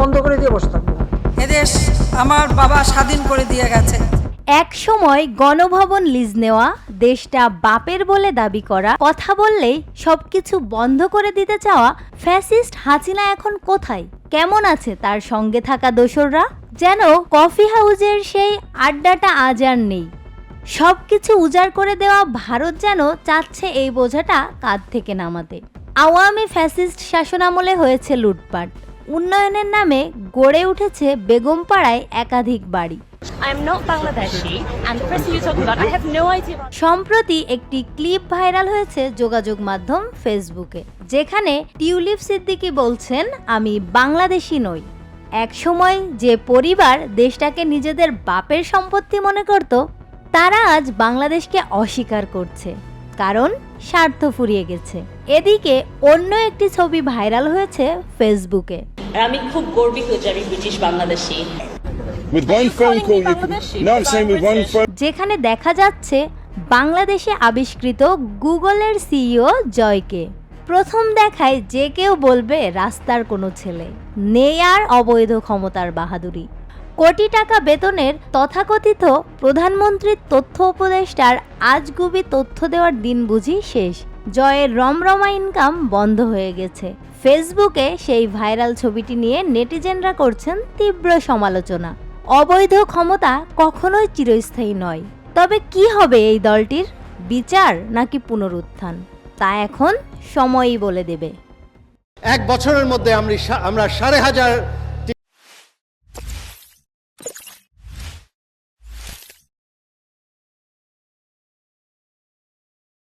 বন্ধ করে দিয়ে বসে থাকব। এদেশ আমার বাবা স্বাধীন করে দিয়ে গেছে। এক সময় গণভবন লিজ নেওয়া দেশটা বাপের বলে দাবি করা কথা বললেই সবকিছু বন্ধ করে দিতে চাওয়া ফ্যাসিস্ট হাসিনা এখন কোথায়? কেমন আছে তার সঙ্গে থাকা দোসররা? যেন কফি হাউজের সেই আড্ডাটা আজ আর নেই। সবকিছু উজাড় করে দেওয়া ভারত যেন চাচ্ছে এই বোঝাটা কাঁধ থেকে নামাতে। আওয়ামী ফ্যাসিস্ট শাসনামলে হয়েছে লুটপাট। উন্নয়নের নামে গড়ে উঠেছে বেগমপাড়ায় একাধিক বাড়ি। I'm not Bangladeshi, and the person you're talking about, I have no idea. সম্প্রতি একটি ক্লিপ ভাইরাল হয়েছে যোগাযোগ মাধ্যম ফেসবুকে যেখানে টিউলিপ সিদ্দিকী বলছেন আমি বাংলাদেশি নই। এক সময় যে পরিবার দেশটাকে নিজেদের বাপের সম্পত্তি মনে করত তারা আজ বাংলাদেশকে অস্বীকার করছে কারণ স্বার্থ ফুরিয়ে গেছে। এদিকে অন্য একটি ছবি ভাইরাল হয়েছে ফেসবুকে। আর আমি খুব গর্বিত যে আমি British Bangladeshi With one phone call, you can. No, I'm saying with one phone. যেখানে দেখা যাচ্ছে বাংলাদেশে আবিষ্কৃত গুগলের সিইও জয়কে প্রথম দেখায় যে কেউ বলবে রাস্তার কোনো ছেলে নেই আর অবৈধ ক্ষমতার বাহাদুরি কোটি টাকা বেতনের তথাকথিত প্রধানমন্ত্রীর তথ্য উপদেষ্টার আজগুবি তথ্য দেওয়ার দিন বুঝি শেষ জয়ের রমরমা ইনকাম বন্ধ হয়ে গেছে। ফেসবুকে সেই ভাইরাল ছবিটি নিয়ে নেটিজেনরা করছেন তীব্র সমালোচনা। অবৈধ ক্ষমতা কখনোই চিরস্থায়ী নয়। তবে কি হবে এই দলটির? বিচার নাকি পুনরুত্থান? তা এখন সময়ই বলে দেবে। এক বছরের মধ্যে আমরা সাড়ে হাজার